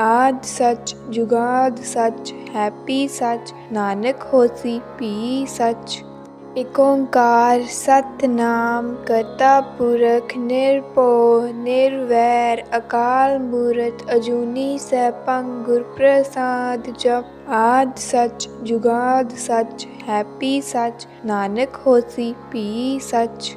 ਆਦ ਸੱਚ, ਜੁਗਾਦ ਸਚ, ਹੈਪੀ ਸੱਚ, ਨਾਨਕ ਹੋਸੀ ਪੀ ਸਚ। ਇਕ ਓੰਕਾਰ ਸਤਨਾਮ, ਕਰਤਾ ਪੁਰਖ, ਨਿਰਭਉ, ਨਿਰਵੈਰ, ਅਕਾਲ ਮੂਰਤ, ਅਜੂਨੀ ਸੈਭੰ, ਗੁਰ ਪ੍ਰਸਾਦ, ਜਪ। ਆਦ ਸੱਚ, ਜੁਗਾਦ ਸਚ, ਹੈਪੀ ਸਚ, ਨਾਨਕ ਹੋਸੀ ਪੀ ਸਚ।